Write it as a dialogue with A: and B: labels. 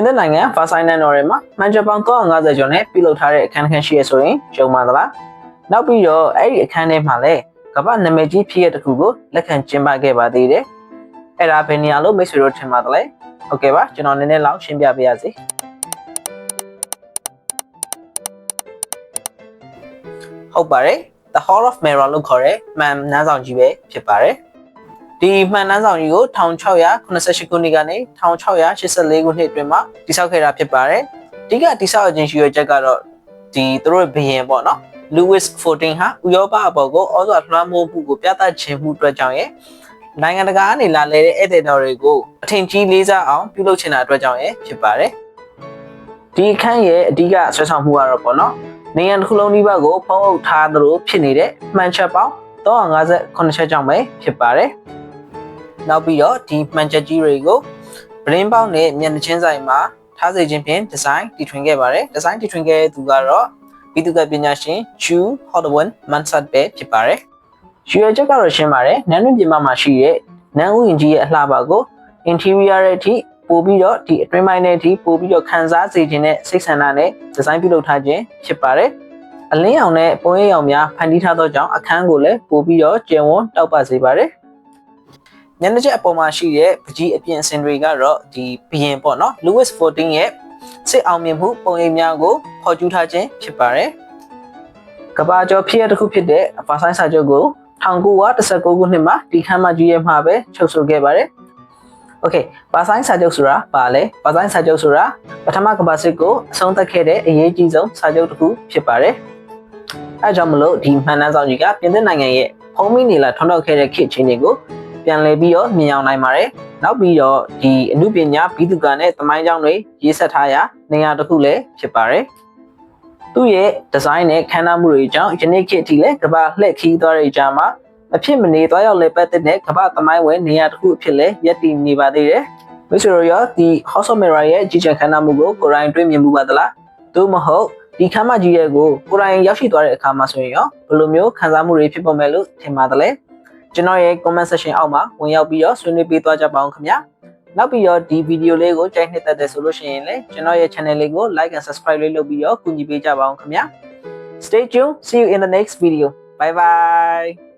A: ပြင်သစ်နိုင်ငံဗာဆိုင်နန်တော်ထဲမှာမန်ချက်ပေါင်း350ကျော်နဲ့ပြုလုပ်ထားတဲ့အခမ်းအနားရှိရဆိုရင်ရှုံပါသလားနောက်ပြီးတော့အဲ့ဒီအခမ်းအနားမှာလည်းကမ္ဘာနာမည်ကြီးဖြစ်ရတဲ့တစ်ခုကိုလက်ခံကျင်းပခဲ့ပါသေးတယ်အဲ့ဒါဘယ်နေရာလို့မိတ်ဆွေတို့ထင်ပါသလဲဟုတ်ကဲ့ပါကျွန်တော်နည်းနည်းလောက်ရှင်းပြပေးရစေဟုတ်ပါတယ် The Hall of Mirror လို့ခေါ်တဲ့မှန်နန်းဆောင်ကြီးပဲဖြစ်ပါတယ် ဒီမှန်နန်းဆောင်ကြီးကို1688ခုနှစ်ကနေ1684ခုနှစ်အတွင်းမှာတည်ဆောက်ခဲ့တာဖြစ်ပါတယ်အဓိကတည်ဆောက်ခြင်းရှိရချက်ကတော့ဒီသူတို့ဘယင်ပေါ့နော် Louis XIV ဟာဥရောပအပေါ်ကိုဩဇာလွှမ်းမိုးမှုကိုပြသခြင်းမှုအတွက်ကြောင့်ရဲ့နိုင်ငံတကာကနေလာလဲတဲ့ဧည့်သည်တော်တွေကိုအထင်ကြီးလေးစားအောင်ပြုလုပ်ချင်တာအတွက်ကြောင့်ရဲ့ဖြစ်ပါတယ်ဒီအခန်းရဲ့အဓိကဆွဲဆောင်မှုကတော့ပေါ့နော်နိုင်ငံတစ်ခုလုံးဒီဘက်ကိုဖုံးအုပ်ထားသလိုဖြစ်နေတဲ့မှန်ချက်ပေါင်း358ချက်ကြောင့်ပဲဖြစ်ပါတယ် နောက်ပြီးတော့ဒီမှန်ချက်ကြီးတွေကိုဗရင်းပေါက်နဲ့မျက်နှာချင်းဆိုင်မှာထားစေခြင်းဖြင့်ဒီဇိုင်းတီထွင်ခဲ့ပါတယ်ဒီဇိုင်းတီထွင်ခဲ့တဲ့သူကတော့ပြည်သူ့ကပညာရှင် Chu Howard Mansard ပဲဖြစ်ပါတယ်။ရွေချက်ကတော့ရှင်းပါတယ်။နန်းတွင်ပြင်ပမှာရှိတဲ့နန်းဥယျာဉ်ကြီးရဲ့အလှပကို interior ရဲ့အထိပို့ပြီးတော့ဒီအတွင်းပိုင်းနဲ့အထိပို့ပြီးတော့ခန်းစားစေခြင်းနဲ့စိတ်ဆန္ဒနဲ့ဒီဇိုင်းပြုလုပ်ထားခြင်းဖြစ်ပါတယ်။အလင်းရောင်နဲ့ပုံရိပ်ရောင်များဖန်တီးထားသောကြောင့်အခန်းကိုလည်းပို့ပြီးတော့ကျယ်ဝန်းတောက်ပစေပါတယ်။ ညနေချက်အပေါ်မှာရှိတဲ့ပကြီးအပြင်အစင်တွေကတော့ဒီဘီရင်ပေါ့နော် Louis XIV ရဲ့စစ်အောင်မြင်မှုပုံရိပ်များကိုဖော်ကျူးထားခြင်းဖြစ်ပါတယ်။ကဘာကျော်ဖြစ်ရတစ်ခုဖြစ်တဲ့ဘာဆိုင်စာချုပ်ကို1919ခုနှစ်မှာဒီခမ်းမကြီးရဲ့မှာပဲချုပ်ဆိုခဲ့ပါတယ်။ Okay ဘာဆိုင်စာချုပ်ဆိုတာဘာလဲ။ဘာဆိုင်စာချုပ်ဆိုတာပထမကမ္ဘာစစ်ကိုအဆုံးသတ်ခဲ့တဲ့အရေးကြီးဆုံးစာချုပ်တစ်ခုဖြစ်ပါတယ်။အဲကြောင့်မလို့ဒီမှန်နှန်းဆောင်ကြီးကပြင်သစ်နိုင်ငံရဲ့ဖုံးမိနေလာထွန်းတော့ခဲ့တဲ့ခေတ်ချင်းတွေကို ပြန်လည်ပြီးတော့မြင်အောင်နိုင်ပါတယ်။နောက်ပြီးတော့ဒီအမှုပညာဘီသူကနဲ့တမိုင်းကြောင်းတွေရေးဆက်ထားရာနေရာတစ်ခုလည်းဖြစ်ပါတယ်။သူ့ရဲ့ဒီဇိုင်းနဲ့ခမ်းနားမှုတွေကြောင့်ယနေ့ခေတ်အထိလည်းကမ္ဘာလှည့်ခီးသွားတဲ့ကြားမှာမဖြစ်မနေသွားရောက်လည်ပတ်တဲ့ကမ္ဘာသမိုင်းဝင်နေရာတစ်ခုအဖြစ်လည်းရည်တည်နေပါသေးတယ်။မိတ်ဆွေတို့ရောဒီ House of Mirror ရဲ့ကြီးကြံခမ်းနားမှုကိုကိုယ်တိုင်တွေ့မြင်မှုပါသလား။သို့မဟုတ်ဒီခမ်းမကြီးရဲ့ကိုကိုယ်တိုင်ရောက်ရှိသွားတဲ့အခါမှာဆိုရင်ရောဘယ်လိုမျိုးခံစားမှုတွေဖြစ်ပေါ်မယ်လို့ထင်ပါသလဲ။ ကျွန်တော်ရဲ့ comment section အောက်မှာဝင်ရောက်ပြီးတော့ဆွေးနွေးပေးသွားကြပါအောင်ခင်ဗျာ။နောက်ပြီးတော့ဒီဗီဒီယိုလေးကိုကြိုက်နှစ်သက်တယ်ဆိုလို့ရှိရင်လည်းကျွန်တော်ရဲ့ channel လေးကို like and subscribe လေးလုပ်ပြီးတော့ကူညီပေးကြပါအောင်ခင်ဗျာ Stay tuned see you in the next video bye bye